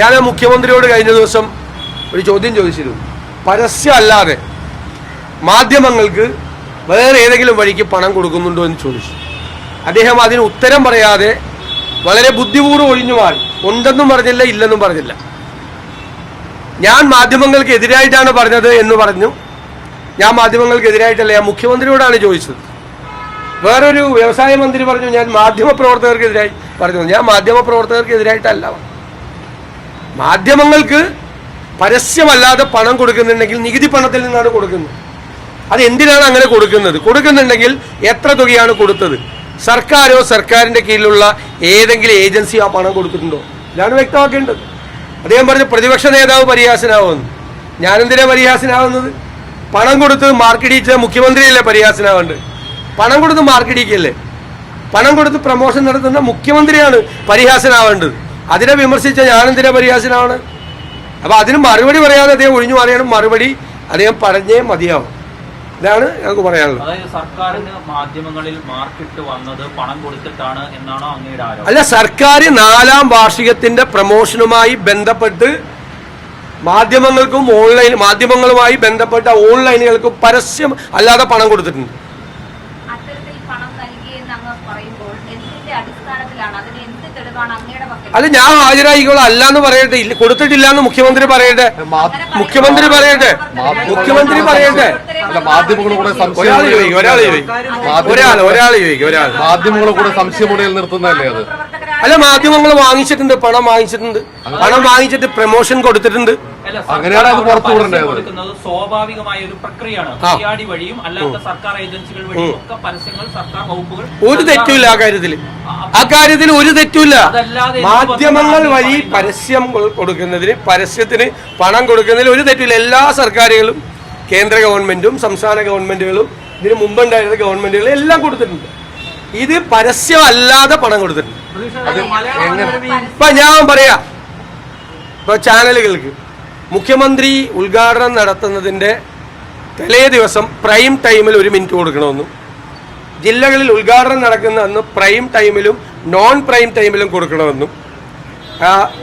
ഞാൻ മുഖ്യമന്ത്രിയോട് കഴിഞ്ഞ ദിവസം ഒരു ചോദ്യം ചോദിച്ചിരുന്നു. പരസ്യം അല്ലാതെ മാധ്യമങ്ങൾക്ക് വേറെ ഏതെങ്കിലും വഴിക്ക് പണം കൊടുക്കുന്നുണ്ടോ എന്ന് ചോദിച്ചു. അദ്ദേഹം അതിന് ഉത്തരം പറയാതെ വളരെ ബുദ്ധിപൂർവം ഒഴിഞ്ഞു മാറി. ഉണ്ടെന്നും പറഞ്ഞില്ല ഇല്ലെന്നും പറഞ്ഞില്ല. ഞാൻ മാധ്യമങ്ങൾക്ക് എതിരായിട്ടാണ് പറഞ്ഞത് എന്ന് പറഞ്ഞു. ഞാൻ മാധ്യമങ്ങൾക്ക് എതിരായിട്ടല്ല ഞാൻ മുഖ്യമന്ത്രിയോടാണ് ചോദിച്ചത്. വേറൊരു വ്യവസായ മന്ത്രി പറഞ്ഞു ഞാൻ മാധ്യമ പ്രവർത്തകർക്കെതിരായി പറഞ്ഞു ഞാൻ മാധ്യമ പ്രവർത്തകർക്കെതിരായിട്ടല്ല. പറഞ്ഞത്. മാധ്യമങ്ങൾക്ക് പരസ്യമല്ലാതെ പണം കൊടുക്കുന്നുണ്ടെങ്കിൽ നികുതി പണത്തിൽ നിന്നാണ് കൊടുക്കുന്നത്. അത് എന്തിനാണ് അങ്ങനെ കൊടുക്കുന്നത്? കൊടുക്കുന്നുണ്ടെങ്കിൽ എത്ര തുകയാണ് കൊടുത്തത്? സർക്കാരോ സർക്കാരിന്റെ കീഴിലുള്ള ഏതെങ്കിലും ഏജൻസി ആ പണം കൊടുത്തിട്ടുണ്ടോ? ഇതാണ് വ്യക്തമാക്കേണ്ടത്. അദ്ദേഹം പറഞ്ഞു പ്രതിപക്ഷ നേതാവ് പരിഹാസനാവുന്നു. ഞാനെന്തിനാ പരിഹാസനാവുന്നത്? പണം കൊടുത്ത് മാർക്കിടിച്ച മുഖ്യമന്ത്രിയല്ലേ പരിഹാസനാവേണ്ടത്? പണം കൊടുത്ത് മാർക്കിടിക്കല്ലേ പണം കൊടുത്ത് പ്രമോഷൻ നടത്തുന്ന മുഖ്യമന്ത്രിയാണ് പരിഹാസനാവേണ്ടത്. അതിനെ വിമർശിച്ച ഞാനെന്തിനാ പരിഹാസനാണ്? അപ്പൊ അതിന് മറുപടി പറയാതെ അദ്ദേഹം ഒഴിഞ്ഞു മാറിയാണ്. മറുപടി അദ്ദേഹം പറഞ്ഞേ മതിയാവും. ഇതാണ് ഞങ്ങൾക്ക് പറയാനുള്ളത്. സർക്കാരിന് മാധ്യമങ്ങളിൽ മാർക്കിട്ട് വന്നത് പണം കൊടുത്തിട്ടാണ് എന്നാണോ അങ്ങയുടെ ആരോപണം? അല്ല സർക്കാർ നാലാം വാർഷികത്തിന്റെ പ്രമോഷനുമായി ബന്ധപ്പെട്ട് മാധ്യമങ്ങൾക്കും ഓൺലൈൻ മാധ്യമങ്ങളുമായി ബന്ധപ്പെട്ട ഓൺലൈനുകൾക്കും പരസ്യം അല്ലാതെ പണം കൊടുത്തിട്ടുണ്ട്. അല്ല ഞാൻ ഹാജരായിക്കോളാം. അല്ലാന്ന് പറയട്ടെ. കൊടുത്തിട്ടില്ല എന്ന് മുഖ്യമന്ത്രി പറയട്ടെ. മുഖ്യമന്ത്രി പറയട്ടെ. മുഖ്യമന്ത്രി പറയട്ടെ. അല്ല മാധ്യമങ്ങളും കൂടെ ഒരാൾ ഒരാൾ ചോദിക്കും ഒരാൾ ഒരാൾ മാധ്യമങ്ങളും കൂടെ സംശയമുടയിൽ നിർത്തുന്നതല്ലേ അത് അല്ല മാധ്യമങ്ങൾ വാങ്ങിച്ചിട്ടുണ്ട് പണം വാങ്ങിച്ചിട്ടുണ്ട്. പണം വാങ്ങിച്ചിട്ട് പ്രൊമോഷൻ കൊടുത്തിട്ടുണ്ട്. അങ്ങനെയാണ് അത് പുറത്തു കൊടുക്കുന്നത് സ്വാഭാവികമായ ഒരു പ്രക്രിയയാണ്. വഴിയും അല്ലാത്ത സർക്കാർ ഏജൻസികൾ വഴിയും ഒക്കെ പരസ്യങ്ങൾ സർക്കാർ വകുപ്പുകൾ ഒരു തെറ്റുമില്ല ആ കാര്യത്തിൽ. ആ കാര്യത്തിൽ ഒരു തെറ്റുമില്ല. മാധ്യമങ്ങൾ വഴി? പരസ്യം കൊടുക്കുന്നതിന് പരസ്യത്തിന് പണം കൊടുക്കുന്നതിൽ ഒരു തെറ്റില്ല എല്ലാ സർക്കാരുകളും കേന്ദ്ര ഗവൺമെന്റും സംസ്ഥാന ഗവൺമെന്റുകളും ഇതിന് മുമ്പുണ്ടായിരുന്ന ഗവൺമെന്റുകളും എല്ലാം കൊടുത്തിട്ടുണ്ട്. ഇത് പരസ്യമല്ലാതെ പണം കൊടുത്തിട്ടുണ്ട്. ഇപ്പൊ ഞാൻ പറയാ. ഇപ്പൊ ചാനലുകൾക്ക് മുഖ്യമന്ത്രി ഉദ്ഘാടനം നടത്തുന്നതിന്റെ തലേ ദിവസം പ്രൈം ടൈമിൽ ഒരു മിനിറ്റ് കൊടുക്കണമെന്നും. ജില്ലകളിൽ ഉദ്ഘാടനം നടക്കുന്ന അന്ന് പ്രൈം ടൈമിലും നോൺ പ്രൈം ടൈമിലും കൊടുക്കണമെന്നും.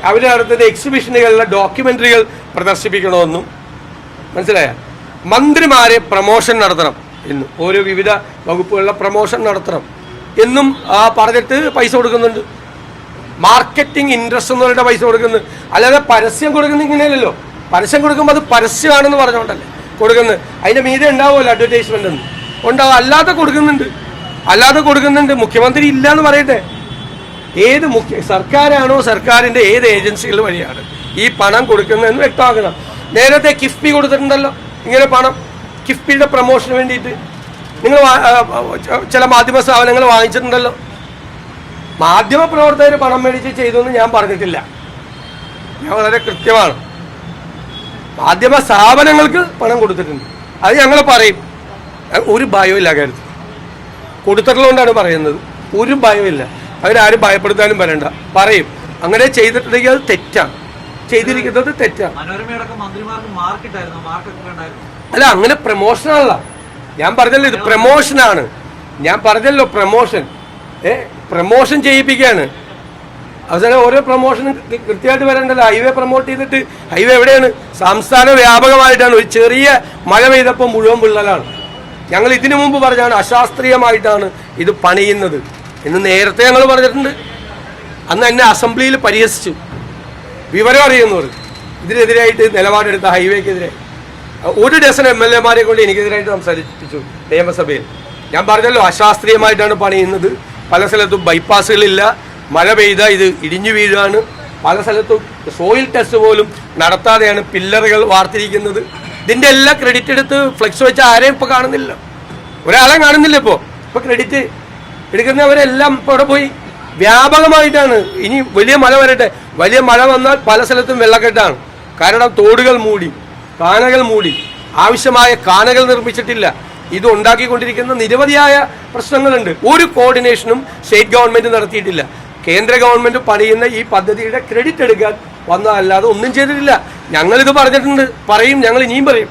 അവർ നടത്തുന്ന എക്സിബിഷനുകളിലെ ഡോക്യുമെന്ററികൾ പ്രദർശിപ്പിക്കണമെന്നും. മനസ്സിലായ? മന്ത്രിമാരെ പ്രമോഷൻ നടത്തണം എന്ന്. ഓരോ വിവിധ വകുപ്പുകളിലെ പ്രമോഷൻ നടത്തണം. എന്നും പറഞ്ഞിട്ട് പൈസ കൊടുക്കുന്നുണ്ട്. മാർക്കറ്റിംഗ് ഇൻട്രസ്റ്റ് എന്ന് പറഞ്ഞിട്ട് പൈസ കൊടുക്കുന്നത് അല്ലാതെ പരസ്യം കൊടുക്കുന്ന ഇങ്ങനെയല്ലല്ലോ. പരസ്യം കൊടുക്കുമ്പോൾ അത് പരസ്യമാണെന്ന് പറഞ്ഞുകൊണ്ടല്ലേ കൊടുക്കുന്നത്. അതിന്റെ മീതെ ഉണ്ടാവുമല്ലോ അഡ്വർടൈസ്മെന്റ് എന്ന്. ഉണ്ടാവും അല്ലാതെ കൊടുക്കുന്നുണ്ട്. അല്ലാതെ കൊടുക്കുന്നുണ്ട്. മുഖ്യമന്ത്രി ഇല്ല എന്ന് പറയട്ടെ. ഏത് മുഖ്യ സർക്കാരാണോ സർക്കാരിന്റെ ഏത് ഏജൻസികൾ വഴിയാണ് ഈ പണം കൊടുക്കുന്നതെന്ന് വ്യക്തമാക്കണം. നേരത്തെ കിഫ്ബി കൊടുത്തിട്ടുണ്ടല്ലോ. ഇങ്ങനെ പണം കിഫ്ബിയുടെ പ്രൊമോഷന് വേണ്ടിയിട്ട്. നിങ്ങൾ ചില മാധ്യമ സ്ഥാപനങ്ങൾ വാങ്ങിച്ചിട്ടുണ്ടല്ലോ. മാധ്യമ പ്രവർത്തകർ പണം മേടിച്ച് ചെയ്തു എന്ന് ഞാൻ പറഞ്ഞിട്ടില്ല. ഞാൻ വളരെ കൃത്യമാണ്. മാധ്യമ സ്ഥാപനങ്ങൾക്ക് പണം കൊടുത്തിട്ടുണ്ട്. അത് ഞങ്ങൾ പറയും. ഒരു ഭയവും ഇല്ല കാര്യത്തിൽ. കൊടുത്തിട്ടുള്ളതുകൊണ്ടാണ് പറയുന്നത്. ഒരു ഭയമില്ല അവരാരും ഭയപ്പെടുത്താനും വരണ്ട. പറയും. അങ്ങനെ ചെയ്തിട്ടുണ്ടെങ്കിൽ അത് തെറ്റാണ്. ചെയ്തിരിക്കുന്നത് തെറ്റാണ്. അല്ല അങ്ങനെ പ്രൊമോഷനാണല്ല ഞാൻ പറഞ്ഞല്ലോ ഇത് പ്രൊമോഷനാണ് ഞാൻ പറഞ്ഞല്ലോ പ്രമോഷൻ ഏ പ്രമോഷൻ ചെയ്യിപ്പിക്കുകയാണ്. അവസാനം ഓരോ പ്രമോഷനും കൃത്യമായിട്ട് വരേണ്ടല്ലോ. ഹൈവേ പ്രൊമോട്ട് ചെയ്തിട്ട് ഹൈവേ എവിടെയാണ്? സംസ്ഥാന വ്യാപകമായിട്ടാണ്. ഒരു ചെറിയ മഴ പെയ്തപ്പോൾ മുഴുവൻ വിള്ളലാണ്. ഞങ്ങൾ ഇതിനു മുമ്പ് പറഞ്ഞാണ് അശാസ്ത്രീയമായിട്ടാണ് ഇത് പണിയുന്നത് എന്ന് നേരത്തെ ഞങ്ങൾ പറഞ്ഞിട്ടുണ്ട്. അന്ന് എന്നെ അസംബ്ലിയിൽ പരിഹസിച്ചു. വിവരം അറിയുന്നവർ ഇതിനെതിരായിട്ട് നിലപാടെടുത്ത ഹൈവേക്കെതിരെ ഒരു ഡസൻ എം എൽ എമാരെ കൊണ്ട് എനിക്കെതിരായിട്ട് സംസാരിപ്പിച്ചു നിയമസഭയിൽ. ഞാൻ പറഞ്ഞല്ലോ അശാസ്ത്രീയമായിട്ടാണ് പണിയുന്നത്. പല സ്ഥലത്തും ബൈപ്പാസുകളില്ല മഴ പെയ്ത ഇത് ഇടിഞ്ഞു വീഴാണ്. പല സ്ഥലത്തും സോയിൽ ടെസ്റ്റ് പോലും നടത്താതെയാണ് പില്ലറുകൾ വാർത്തിരിക്കുന്നത്. ഇതിന്റെ എല്ലാ ക്രെഡിറ്റ് എടുത്ത് ഫ്ലെക്സ് വെച്ച ആരെയും ഇപ്പോൾ കാണുന്നില്ല. ഒരാളെ കാണുന്നില്ല ഇപ്പോൾ ഇപ്പോൾ ക്രെഡിറ്റ് എടുക്കുന്നവരെല്ലാം ഇപ്പോൾ അവിടെ പോയി. വ്യാപകമായിട്ടാണ്. ഇനി വലിയ മഴ വരട്ടെ. വലിയ മഴ വന്നാൽ പല സ്ഥലത്തും വെള്ളക്കെട്ടാണ്. കാരണം തോടുകൾ മൂടി. കാനകൾ മൂടി. ആവശ്യമായ കാനകൾ നിർമ്മിച്ചിട്ടില്ല. ഇത് ഉണ്ടാക്കിക്കൊണ്ടിരിക്കുന്ന നിരവധിയായ പ്രശ്നങ്ങളുണ്ട്. ഒരു കോർഡിനേഷനും സ്റ്റേറ്റ് ഗവൺമെന്റ് നടത്തിയിട്ടില്ല. കേന്ദ്ര ഗവൺമെന്റ് പണിയുന്ന ഈ പദ്ധതിയുടെ ക്രെഡിറ്റ് എടുക്കാൻ വന്നതല്ലാതെ ഒന്നും ചെയ്തിട്ടില്ല. ഞങ്ങളിത് പറഞ്ഞിട്ടുണ്ട്. പറയും ഞങ്ങൾ ഇനിയും പറയും.